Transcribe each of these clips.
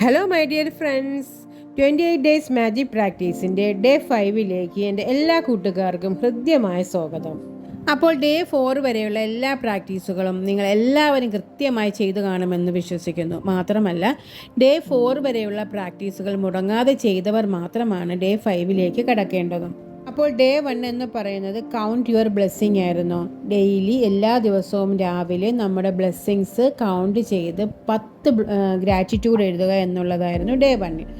Hello my dear friends twenty eight days magic പ്രാക്ടീസിന്റെ day ഫൈവിലേക്ക് എന്റെ എല്ലാ കൂട്ടുകാർക്കും ഹൃദ്യമായ സ്വാഗതം. അപ്പോൾ ഡേ ഫോർ വരെയുള്ള എല്ലാ പ്രാക്ടീസുകളും നിങ്ങൾ എല്ലാവരും കൃത്യമായി ചെയ്തു കാണുമെന്ന് വിശ്വസിക്കുന്നു. മാത്രമല്ല ഡേ ഫോർ വരെയുള്ള പ്രാക്ടീസുകൾ മുടങ്ങാതെ ചെയ്തവർ മാത്രമാണ് ഡേ ഫൈവിലേക്ക് കടക്കേണ്ടതും. അപ്പോൾ ഡേ വൺ എന്ന് പറയുന്നത് കൗണ്ട് യുവർ ബ്ലെസ്സിങ് ആയിരുന്നു. ഡെയിലി എല്ലാ ദിവസവും രാവിലെ നമ്മുടെ ബ്ലെസ്സിങ്സ് കൗണ്ട് ചെയ്ത് പത്ത് ഗ്രാറ്റിറ്റ്യൂഡ് എഴുതുക എന്നുള്ളതായിരുന്നു ഡേ വണ്ണിൽ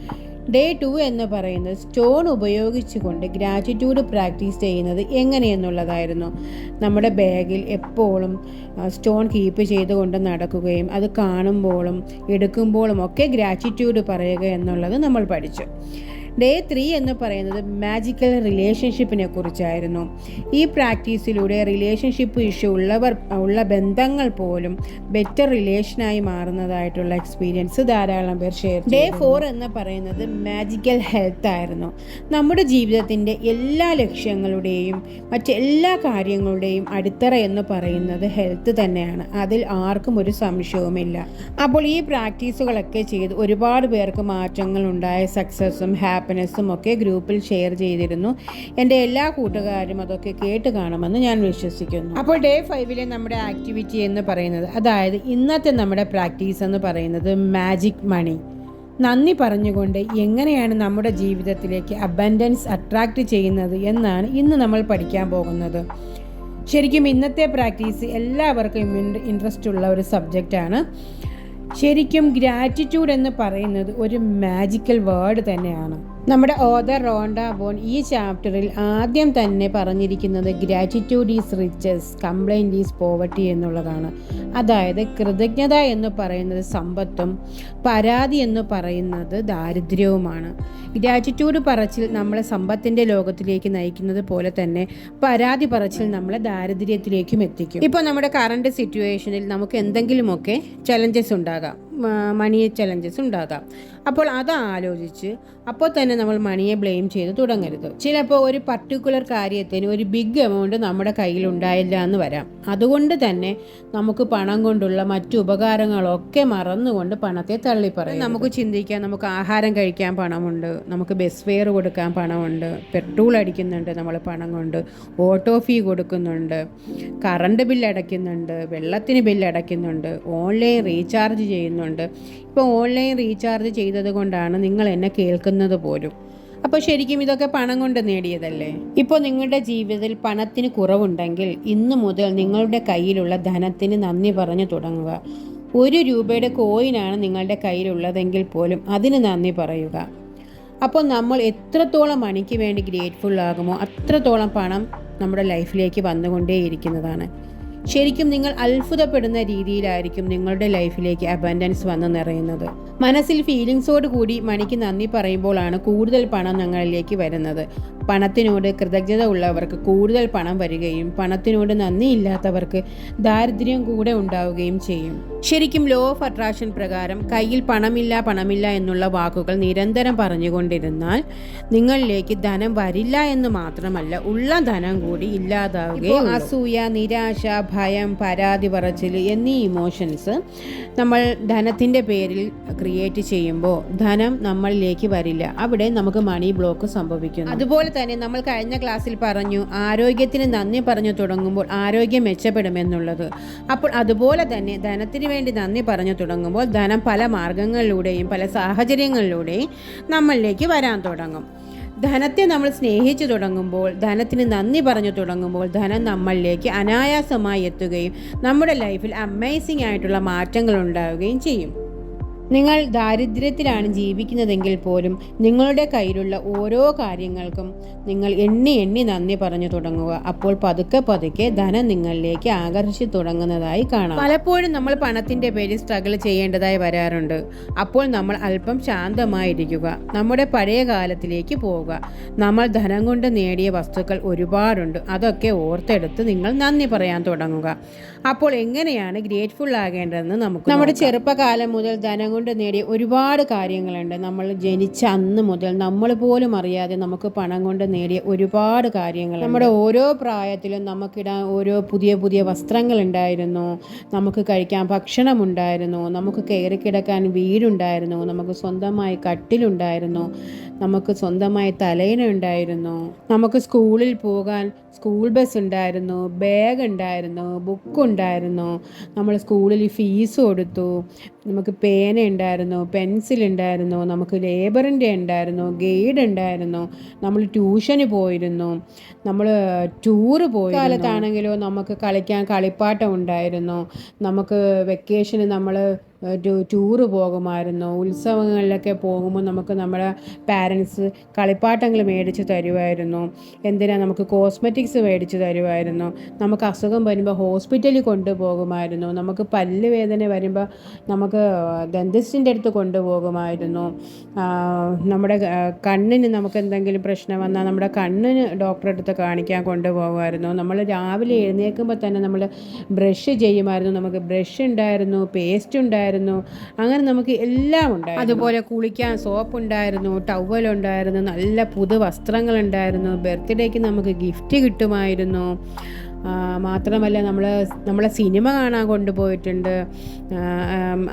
ഡേ ടു എന്ന് പറയുന്നത് സ്റ്റോൺ ഉപയോഗിച്ചുകൊണ്ട് ഗ്രാറ്റിറ്റ്യൂഡ് പ്രാക്ടീസ് ചെയ്യുന്നത് എങ്ങനെയെന്നുള്ളതായിരുന്നു നമ്മുടെ ബാഗിൽ എപ്പോഴും സ്റ്റോൺ കീപ്പ് ചെയ്തുകൊണ്ട് നടക്കുകയും അത് കാണുമ്പോഴും എടുക്കുമ്പോഴും ഒക്കെ ഗ്രാറ്റിറ്റ്യൂഡ് പറയുക എന്നുള്ളത് നമ്മൾ പഠിച്ചു. ഡേ ത്രീ എന്ന് പറയുന്നത് മാജിക്കൽ റിലേഷൻഷിപ്പിനെ കുറിച്ചായിരുന്നു. ഈ പ്രാക്ടീസിലൂടെ റിലേഷൻഷിപ്പ് ഇഷ്യൂ ഉള്ളവർ ഉള്ള ബന്ധങ്ങൾ പോലും ബെറ്റർ റിലേഷനായി മാറുന്നതായിട്ടുള്ള എക്സ്പീരിയൻസ് ധാരാളം പേർ ഷെയർ ഡേ ഫോർ എന്ന് പറയുന്നത് മാജിക്കൽ ഹെൽത്ത് ആയിരുന്നു. നമ്മുടെ ജീവിതത്തിന്റെ എല്ലാ ലക്ഷ്യങ്ങളുടെയും മറ്റെല്ലാ കാര്യങ്ങളുടെയും അടിത്തറ എന്ന് പറയുന്നത് ഹെൽത്ത് തന്നെയാണ്. അതിൽ ആർക്കും ഒരു സംശയവുമില്ല. അപ്പോൾ ഈ പ്രാക്ടീസുകളൊക്കെ ചെയ്ത് ഒരുപാട് പേർക്ക് മാറ്റങ്ങൾ ഉണ്ടായ സക്സസ്സും ഹാപ്പിനെസ്സും ഒക്കെ ഗ്രൂപ്പിൽ ഷെയർ ചെയ്തിരുന്നു. എന്റെ എല്ലാ കൂട്ടുകാരും അതൊക്കെ കേട്ട് കാണുമെന്ന് ഞാൻ വിശ്വസിക്കുന്നു. അപ്പോൾ ഡേ ഫൈവിലെ നമ്മുടെ ആക്ടിവിറ്റി എന്ന് പറയുന്നത് അതായത് ഇന്നത്തെ നമ്മുടെ പ്രാക്ടീസ് എന്ന് പറയുന്നത് മാജിക് മണി. നന്ദി പറഞ്ഞുകൊണ്ട് എങ്ങനെയാണ് നമ്മുടെ ജീവിതത്തിലേക്ക് അബൻഡൻസ് അട്രാക്റ്റ് ചെയ്യുന്നത് എന്നാണ് ഇന്ന് നമ്മൾ പഠിക്കാൻ പോകുന്നത്. ശരിക്കും ഇന്നത്തെ പ്രാക്ടീസ് എല്ലാവർക്കും ഇൻട്രസ്റ്റ് ഉള്ള ഒരു സബ്ജക്റ്റാണ് ശരിക്കും ഗ്രാറ്റിറ്റ്യൂഡ് എന്ന് പറയുന്നത് ഒരു മാജിക്കൽ വേർഡ് തന്നെയാണ്. നമ്മുടെ ഓദർ റോണ്ട ബോൺ ഈ ചാപ്റ്ററിൽ ആദ്യം തന്നെ പറഞ്ഞിരിക്കുന്നത് gratitude is riches complaint is poverty എന്നുള്ളതാണ്. അതായത് കൃതജ്ഞത എന്ന് പറയുന്നത് സമ്പത്തും പരാതി എന്ന് പറയുന്നത് ദാരിദ്ര്യവുമാണ്. ഗ്രാറ്റിറ്റ്യൂഡ് പറച്ചിൽ നമ്മളെ സമ്പത്തിന്റെ ലോകത്തിലേക്ക് നയിക്കുന്നത് പോലെ തന്നെ പരാതി പറച്ചിൽ നമ്മളെ ദാരിദ്ര്യത്തിലേക്കും എത്തിക്കും. ഇപ്പോൾ നമ്മുടെ കറണ്ട് സിറ്റുവേഷനിൽ നമുക്ക് എന്തെങ്കിലുമൊക്കെ ചലഞ്ചസ് ഉണ്ടാകാം. മണി ചലഞ്ചസ് ഉണ്ടാകാം. അപ്പോൾ അത് ആലോചിച്ച് അപ്പോൾ തന്നെ നമ്മൾ മണിയെ ബ്ലെയിം ചെയ്ത് തുടങ്ങരുത്. ചിലപ്പോൾ ഒരു പർട്ടിക്കുലർ കാര്യത്തിന് ഒരു ബിഗ് എമൗണ്ട് നമ്മുടെ കയ്യിൽ ഉണ്ടായില്ല എന്ന് വരാം. അതുകൊണ്ട് തന്നെ നമുക്ക് പണം കൊണ്ടുള്ള മറ്റു ഉപകാരങ്ങളൊക്കെ മറന്നുകൊണ്ട് പണത്തെ തള്ളിപ്പറയും നമുക്ക് ചിന്തിക്കാം നമുക്ക് ആഹാരം കഴിക്കാൻ പണമുണ്ട് നമുക്ക് ബസ് ഫെയർ കൊടുക്കാൻ പണമുണ്ട് പെട്രോൾ അടിക്കുന്നുണ്ട് നമ്മൾ പണം കൊണ്ട് ഓട്ടോ ഫീ കൊടുക്കുന്നുണ്ട് കറണ്ട് ബില്ല് അടയ്ക്കുന്നുണ്ട് വെള്ളത്തിന് ബില്ല് അടയ്ക്കുന്നുണ്ട് ഓൺലൈൻ റീചാർജ് ചെയ്യുന്നുണ്ട്. ഇപ്പോൾ ഓൺലൈൻ റീചാർജ് ചെയ്തത് കൊണ്ടാണ് നിങ്ങൾ എന്നെ കേൾക്കുന്നത് പോലും. അപ്പോൾ ശരിക്കും ഇതൊക്കെ പണം കൊണ്ട് നേടിയതല്ലേ? ഇപ്പോൾ നിങ്ങളുടെ ജീവിതത്തിൽ പണത്തിന് കുറവുണ്ടെങ്കിൽ ഇന്നു മുതൽ നിങ്ങളുടെ കയ്യിലുള്ള ധനത്തിന് നന്ദി പറഞ്ഞു തുടങ്ങുക. ഒരു രൂപയുടെ കോയിനാണ് നിങ്ങളുടെ കയ്യിലുള്ളതെങ്കിൽ പോലും അതിന് നന്ദി പറയുക. അപ്പോൾ നമ്മൾ എത്രത്തോളം മണിക്ക് വേണ്ടി ഗ്രേറ്റ്ഫുൾ ആകുമോ അത്രത്തോളം പണം നമ്മുടെ ലൈഫിലേക്ക് വന്നുകൊണ്ടേയിരിക്കുന്നതാണ്. ശരിക്കും നിങ്ങൾ അത്ഭുതപ്പെടുന്ന രീതിയിലായിരിക്കും നിങ്ങളുടെ ലൈഫിലേക്ക് അബൻഡൻസ് വന്ന് നിറയുന്നത്. മനസ്സിൽ ഫീലിങ്സോട് കൂടി മണിക്ക് നന്ദി പറയുമ്പോഴാണ് കൂടുതൽ പണം ഞങ്ങളിലേക്ക് വരുന്നത്. പണത്തിനോട് കൃതജ്ഞത ഉള്ളവർക്ക് കൂടുതൽ പണം വരികയും പണത്തിനോട് നന്ദിയില്ലാത്തവർക്ക് ദാരിദ്ര്യം കൂടെ ഉണ്ടാവുകയും ചെയ്യും. ശരിക്കും ലോ ഓഫ് അട്രാക്ഷൻ പ്രകാരം കയ്യിൽ പണമില്ല പണമില്ല എന്നുള്ള വാക്കുകൾ നിരന്തരം പറഞ്ഞുകൊണ്ടിരുന്നാൽ നിങ്ങളിലേക്ക് ധനം വരില്ല എന്ന് മാത്രമല്ല ഉള്ള ധനം കൂടി ഇല്ലാതാവുകയും അസൂയ നിരാശ ഭയം പരാതി പറച്ചിൽ എന്നീ ഇമോഷൻസ് നമ്മൾ ധനത്തിന്റെ പേരിൽ ക്രിയേറ്റ് ചെയ്യുമ്പോൾ ധനം നമ്മളിലേക്ക് വരില്ല. അവിടെ നമുക്ക് മണി ബ്ലോക്ക് സംഭവിക്കുന്നു. അതുപോലെ തന്നെ നമ്മൾ കഴിഞ്ഞ ക്ലാസ്സിൽ പറഞ്ഞു ആരോഗ്യത്തിന് നന്ദി പറഞ്ഞു തുടങ്ങുമ്പോൾ ആരോഗ്യം മെച്ചപ്പെടുമെന്നുള്ളത്. അപ്പോൾ അതുപോലെ തന്നെ ധനത്തിന് വേണ്ടി നന്ദി പറഞ്ഞു തുടങ്ങുമ്പോൾ ധനം പല മാർഗങ്ങളിലൂടെയും പല സാഹചര്യങ്ങളിലൂടെയും നമ്മളിലേക്ക് വരാൻ തുടങ്ങും. ധനത്തെ നമ്മൾ സ്നേഹിച്ചു തുടങ്ങുമ്പോൾ ധനത്തിന് നന്ദി പറഞ്ഞു തുടങ്ങുമ്പോൾ ധനം നമ്മളിലേക്ക് അനായാസമായി എത്തുകയും നമ്മുടെ ലൈഫിൽ അമേസിംഗ് ആയിട്ടുള്ള മാറ്റങ്ങൾ ഉണ്ടാവുകയും ചെയ്യും. നിങ്ങൾ ദാരിദ്ര്യത്തിലാണ് ജീവിക്കുന്നതെങ്കിൽ പോലും നിങ്ങളുടെ കയ്യിലുള്ള ഓരോ കാര്യങ്ങൾക്കും നിങ്ങൾ എണ്ണി എണ്ണി നന്ദി പറഞ്ഞു തുടങ്ങുക. അപ്പോൾ പതുക്കെ പതുക്കെ ധനം നിങ്ങളിലേക്ക് ആകർഷിച്ചു തുടങ്ങുന്നതായി കാണാം. പലപ്പോഴും നമ്മൾ പണത്തിന്റെ പേരിൽ സ്ട്രഗിൾ ചെയ്യേണ്ടതായി വരാറുണ്ട്. അപ്പോൾ നമ്മൾ അല്പം ശാന്തമായിരിക്കുക. നമ്മുടെ പഴയ കാലത്തിലേക്ക് പോവുക. നമ്മൾ ധനം കൊണ്ട് നേടിയ വസ്തുക്കൾ ഒരുപാടുണ്ട്. അതൊക്കെ ഓർത്തെടുത്ത് നിങ്ങൾ നന്ദി പറയാൻ തുടങ്ങുക. അപ്പോൾ എങ്ങനെയാണ് ഗ്രേറ്റ്ഫുൾ ആകേണ്ടതെന്ന് നമുക്ക് നമ്മുടെ ചെറുപ്പകാലം മുതൽ ധനം കൊണ്ട് നേടിയ ഒരുപാട് കാര്യങ്ങളുണ്ട്. നമ്മൾ ജനിച്ച അന്ന് മുതൽ നമ്മൾ പോലും അറിയാതെ നമുക്ക് പണം കൊണ്ട് നേടിയ ഒരുപാട് കാര്യങ്ങൾ നമ്മുടെ ഓരോ പ്രായത്തിലും നമുക്കിടാൻ ഓരോ പുതിയ പുതിയ വസ്ത്രങ്ങൾ ഉണ്ടായിരുന്നു. നമുക്ക് കഴിക്കാൻ ഭക്ഷണം ഉണ്ടായിരുന്നു. നമുക്ക് കയറി കിടക്കാൻ വീടുണ്ടായിരുന്നു. നമുക്ക് സ്വന്തമായി കട്ടിലുണ്ടായിരുന്നു നമുക്ക് സ്വന്തമായി തലയിന ഉണ്ടായിരുന്നു. നമുക്ക് സ്കൂളിൽ പോകാൻ സ്കൂൾ ബസ് ഉണ്ടായിരുന്നു. ബാഗ് ഉണ്ടായിരുന്നു. ബുക്ക് ഉണ്ടായിരുന്നു. നമ്മൾ സ്കൂളിൽ ഫീസ് കൊടുത്തു. നമുക്ക് പേന ഉണ്ടായിരുന്നു പെൻസിൽ ഉണ്ടായിരുന്നു നമുക്ക് ലേബറിന്റെ ഉണ്ടായിരുന്നു ഗൈഡ് ഉണ്ടായിരുന്നു നമ്മൾ ട്യൂഷന് പോയിരുന്നു നമ്മൾ ടൂറ് പോയി കാലത്താണെങ്കിലും നമുക്ക് കളിക്കാൻ കളിപ്പാട്ടം ഉണ്ടായിരുന്നു നമുക്ക് വെക്കേഷന് നമ്മൾ ടൂറ് പോകുമായിരുന്നു ഉത്സവങ്ങളിലൊക്കെ പോകുമ്പോൾ നമുക്ക് നമ്മുടെ പാരൻസ് കളിപ്പാട്ടങ്ങൾ മേടിച്ച് തരുമായിരുന്നു എന്തിനാ നമുക്ക് കോസ്മെറ്റിക്സ് മേടിച്ച് തരുമായിരുന്നു നമുക്ക് അസുഖം വരുമ്പോൾ ഹോസ്പിറ്റലിൽ കൊണ്ടുപോകുമായിരുന്നു നമുക്ക് പല്ല് വേദന വരുമ്പോൾ നമുക്ക് ദന്തിസ്റ്റിന്റെ അടുത്ത് കൊണ്ടുപോകുമായിരുന്നു. നമ്മുടെ കണ്ണിന് നമുക്ക് എന്തെങ്കിലും പ്രശ്നം വന്നാൽ നമ്മുടെ കണ്ണിന് ഡോക്ടറെ അടുത്ത് കാണിക്കാൻ കൊണ്ടുപോകുമായിരുന്നു. നമ്മൾ രാവിലെ എഴുന്നേൽക്കുമ്പോൾ തന്നെ നമ്മൾ ബ്രഷ് ചെയ്യുമായിരുന്നു. നമുക്ക് ബ്രഷ് ഉണ്ടായിരുന്നു പേസ്റ്റ് ഉണ്ടായിരുന്നു. അങ്ങനെ നമുക്ക് എല്ലാം ഉണ്ടായിരുന്നു. അതുപോലെ കുളിക്കാൻ സോപ്പ് ഉണ്ടായിരുന്നു ടവൽ ഉണ്ടായിരുന്നു നല്ല പുതു വസ്ത്രങ്ങൾ ഉണ്ടായിരുന്നു. ബർത്ത്ഡേക്ക് നമുക്ക് ഗിഫ്റ്റ് കിട്ടുമായിരുന്നു. മാത്രമല്ല നമ്മൾ നമ്മളെ സിനിമ കാണാൻ കൊണ്ടുപോയിട്ടുണ്ട്.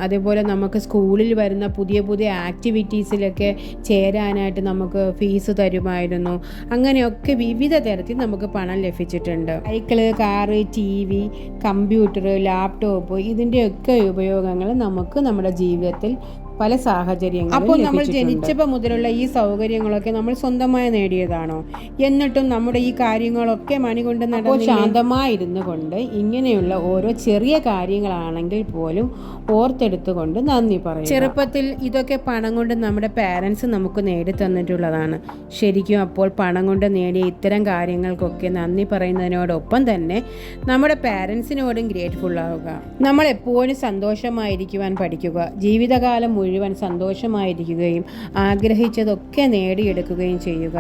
അതേപോലെ നമുക്ക് സ്കൂളിൽ വരുന്ന പുതിയ പുതിയ ആക്ടിവിറ്റീസിലൊക്കെ ചേരാനായിട്ട് നമുക്ക് ഫീസ് തരുമായിരുന്നു. അങ്ങനെയൊക്കെ വിവിധ തരത്തിൽ നമുക്ക് പണം ലഭിച്ചിട്ടുണ്ട്. Cycle car T V computer laptop ഇതിന്റെയൊക്കെ ഉപയോഗങ്ങൾ നമുക്ക് നമ്മുടെ ജീവിതത്തിൽ പല സാഹചര്യങ്ങളും അപ്പോൾ നമ്മൾ ജനിച്ചപ്പോൾ മുതലുള്ള ഈ സൗകര്യങ്ങളൊക്കെ നമ്മൾ സ്വന്തമായി നേടിയതാണോ? എന്നിട്ടും നമ്മുടെ ഈ കാര്യങ്ങളൊക്കെ മണി കൊണ്ട് നടന്നു ശാന്തമായിരുന്നു കൊണ്ട് ഇങ്ങനെയുള്ള ഓരോ ചെറിയ കാര്യങ്ങളാണെങ്കിൽ പോലും ഓർത്തെടുത്തുകൊണ്ട് നന്ദി പറയും ചെറുപ്പത്തിൽ ഇതൊക്കെ പണം കൊണ്ട് നമ്മുടെ പാരൻസ് നമുക്ക് നേടി തന്നിട്ടുള്ളതാണ് ശരിക്കും അപ്പോൾ പണം കൊണ്ട് നേടിയ ഇത്തരം കാര്യങ്ങൾക്കൊക്കെ നന്ദി പറയുന്നതിനോടൊപ്പം തന്നെ നമ്മുടെ പാരൻസിനോടും ഗ്രേറ്റ്ഫുൾ ആവുക. നമ്മൾ എപ്പോഴും സന്തോഷമായിരിക്കുവാൻ പഠിക്കുക. ജീവിതകാലം മുഴുവൻ സന്തോഷമായിരിക്കുകയും ആഗ്രഹിച്ചതൊക്കെ നേടിയെടുക്കുകയും ചെയ്യുക.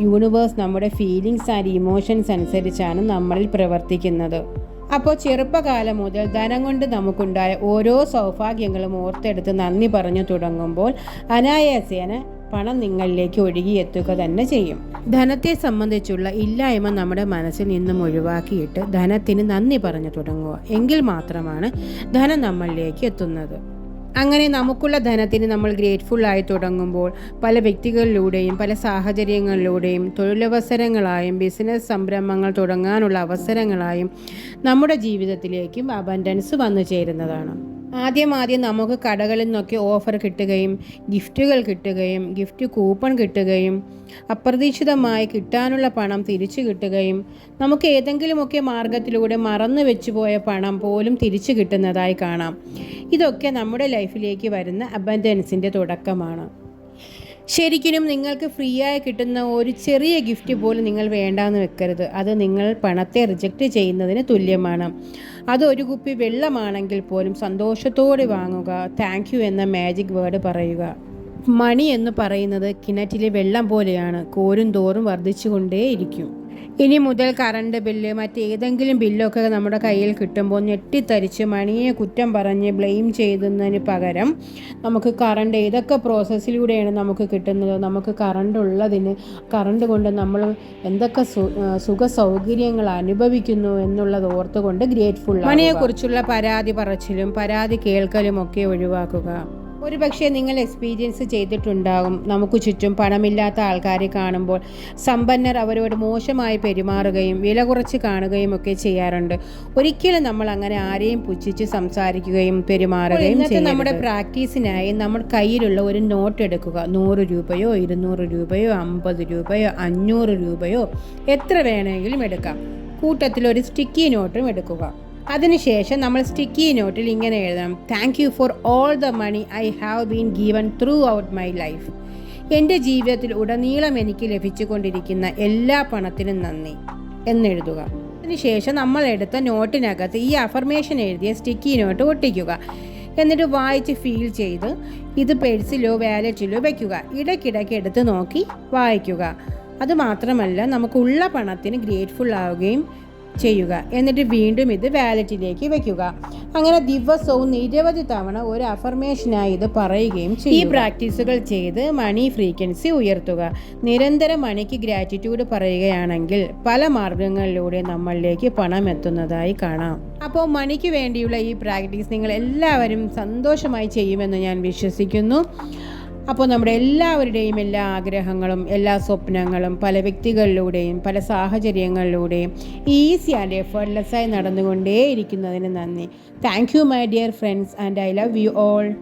യൂണിവേഴ്സ് നമ്മുടെ ഫീലിങ്സ് ആൻഡ് ഇമോഷൻസ് അനുസരിച്ചാണ് നമ്മളിൽ പ്രവർത്തിക്കുന്നത്. അപ്പോൾ ചെറുപ്പകാലം മുതൽ ധനം കൊണ്ട് നമുക്കുണ്ടായ ഓരോ സൗഭാഗ്യങ്ങളും ഓർത്തെടുത്ത് നന്ദി പറഞ്ഞു തുടങ്ങുമ്പോൾ അനായാസേന പണം നിങ്ങളിലേക്ക് ഒഴുകിയെത്തുക തന്നെ ചെയ്യും. ധനത്തെ സംബന്ധിച്ചുള്ള ഇല്ലായ്മ നമ്മുടെ മനസ്സിൽ നിന്നും ഒഴിവാക്കിയിട്ട് ധനത്തിന് നന്ദി പറഞ്ഞു തുടങ്ങുക. എങ്കിൽ മാത്രമാണ് ധനം നമ്മളിലേക്ക് എത്തുന്നത്. അങ്ങനെ നമുക്കുള്ള ധനത്തിന് നമ്മൾ ഗ്രേറ്റ്ഫുൾ ആയി തുടങ്ങുമ്പോൾ പല വ്യക്തികളിലൂടെയും പല സാഹചര്യങ്ങളിലൂടെയും തൊഴിലവസരങ്ങളായും ബിസിനസ് സംരംഭങ്ങൾ തുടങ്ങാനുള്ള അവസരങ്ങളായും നമ്മുടെ ജീവിതത്തിലേക്കും അബൻഡൻസ് വന്നു ചേരുന്നതാണ്. ആദ്യം ആദ്യം നമുക്ക് കടകളിൽ നിന്നൊക്കെ ഓഫർ കിട്ടുകയും ഗിഫ്റ്റുകൾ കിട്ടുകയും ഗിഫ്റ്റ് കൂപ്പൺ കിട്ടുകയും അപ്രതീക്ഷിതമായി കിട്ടാനുള്ള പണം തിരിച്ചു കിട്ടുകയും നമുക്ക് ഏതെങ്കിലുമൊക്കെ മാർഗത്തിലൂടെ മറന്നു വെച്ചുപോയ പണം പോലും തിരിച്ചു കിട്ടുന്നതായി കാണാം. ഇതൊക്കെ നമ്മുടെ ലൈഫിലേക്ക് വരുന്ന അബൻഡൻസിന്റെ തുടക്കമാണ്. ശരിക്കും നിങ്ങൾക്ക് ഫ്രീ ആയി കിട്ടുന്ന ഒരു ചെറിയ ഗിഫ്റ്റ് പോലും നിങ്ങൾ വേണ്ടാന്ന് വെക്കരുത്. അത് നിങ്ങൾ പണത്തെ റിജക്റ്റ് ചെയ്യുന്നതിന് തുല്യമാണ്. അത് ഒരു കുപ്പി വെള്ളമാണെങ്കിൽ പോലും സന്തോഷത്തോടെ വാങ്ങുക. താങ്ക് എന്ന മാജിക് വേർഡ് പറയുക. മണി എന്ന് പറയുന്നത് കിണറ്റിലെ വെള്ളം പോലെയാണ്. കോരും തോറും വർദ്ധിച്ചുകൊണ്ടേയിരിക്കും. ഇനി മുതൽ കറണ്ട് ബില്ല് മറ്റേതെങ്കിലും ബില്ലൊക്കെ നമ്മുടെ കയ്യിൽ കിട്ടുമ്പോൾ ഞെട്ടിത്തരിച്ച് മണിയെ കുറ്റം പറഞ്ഞ് ബ്ലെയിം ചെയ്യുന്നതിന് പകരം നമുക്ക് കറണ്ട് ഏതൊക്കെ പ്രോസസ്സിലൂടെയാണ് നമുക്ക് കിട്ടുന്നത്? നമുക്ക് കറണ്ട് ഉള്ളതിന് കറണ്ട് കൊണ്ട് നമ്മൾ എന്തൊക്കെ സുഖ സൗകര്യങ്ങൾ അനുഭവിക്കുന്നു എന്നുള്ളത് ഓർത്തുകൊണ്ട് ഗ്രേറ്റ്ഫുൾ മണിയെക്കുറിച്ചുള്ള പരാതി പറച്ചിലും പരാതി കേൾക്കലും ഒക്കെ ഒഴിവാക്കുക. ഒരു പക്ഷേ നിങ്ങൾ എക്സ്പീരിയൻസ് ചെയ്തിട്ടുണ്ടാകും. നമുക്ക് ചുറ്റും പണമില്ലാത്ത ആൾക്കാരെ കാണുമ്പോൾ സമ്പന്നർ അവരോട് മോശമായി പെരുമാറുകയും വില കുറച്ച് കാണുകയും ഒക്കെ ചെയ്യാറുണ്ട്. ഒരിക്കലും നമ്മൾ അങ്ങനെ ആരെയും പുച്ഛിച്ച് സംസാരിക്കുകയും പെരുമാറുകയും ചെയ്യും നമ്മുടെ പ്രാക്ടീസിനായി നമ്മൾ കയ്യിലുള്ള ഒരു നോട്ട് എടുക്കുക. നൂറ് രൂപയോ ഇരുന്നൂറ് രൂപയോ അമ്പത് രൂപയോ അഞ്ഞൂറ് രൂപയോ എത്ര വേണമെങ്കിലും എടുക്കാം. കൂട്ടത്തിൽ ഒരു സ്റ്റിക്കി നോട്ടും എടുക്കുക. അതിനുശേഷം നമ്മൾ സ്റ്റിക്കി നോട്ടിൽ ഇങ്ങനെ എഴുതണം. Thank you for all the money I have been given throughout my life എന്റെ ജീവിതത്തിൽ ഉടനീളം എനിക്ക് ലഭിച്ചുകൊണ്ടിരിക്കുന്ന എല്ലാ പണത്തിനും നന്ദി എന്നെഴുതുക. അതിനുശേഷം നമ്മൾ എടുത്ത നോട്ടിനകത്ത് ഈ അഫർമേഷൻ എഴുതിയ സ്റ്റിക്കി നോട്ട് ഒട്ടിക്കുക. എന്നിട്ട് വായിച്ച് ഫീൽ ചെയ്ത് ഇത് പേഴ്സിലോ വാലറ്റിലോ വയ്ക്കുക ഇടയ്ക്കിടയ്ക്ക് എടുത്ത് നോക്കി വായിക്കുക. അതുമാത്രമല്ല നമുക്കുള്ള പണത്തിന് ഗ്രേറ്റ്ഫുൾ ആവുകയും ചെയ്യുക. എന്നിട്ട് വീണ്ടും ഇത് വാലറ്റിലേക്ക് വെക്കുക. അങ്ങനെ ദിവസവും നിരവധി തവണ ഒരു അഫർമേഷനായി ഇത് പറയുകയും ചെയ്യും ഈ പ്രാക്ടീസുകൾ ചെയ്ത് മണി ഫ്രീക്വൻസി ഉയർത്തുക. നിരന്തരം മണിക്ക് ഗ്രാറ്റിറ്റ്യൂഡ് പറയുകയാണെങ്കിൽ പല മാർഗങ്ങളിലൂടെ നമ്മളിലേക്ക് പണം എത്തുന്നതായി കാണാം. അപ്പോൾ മണിക്ക് വേണ്ടിയുള്ള ഈ പ്രാക്ടീസ് നിങ്ങൾ എല്ലാവരും സന്തോഷമായി ചെയ്യുമെന്ന് ഞാൻ വിശ്വസിക്കുന്നു. അപ്പോൾ നമ്മുടെ എല്ലാവരുടെയും എല്ലാ ആഗ്രഹങ്ങളും എല്ലാ സ്വപ്നങ്ങളും പല വ്യക്തികളിലൂടെയും പല സാഹചര്യങ്ങളിലൂടെയും ഈസി ആൻഡ് എഫേർട്ട്ലെസ്സായി നടന്നുകൊണ്ടേയിരിക്കുന്നതിന് നന്ദി. Thank you my dear friends and I love you all.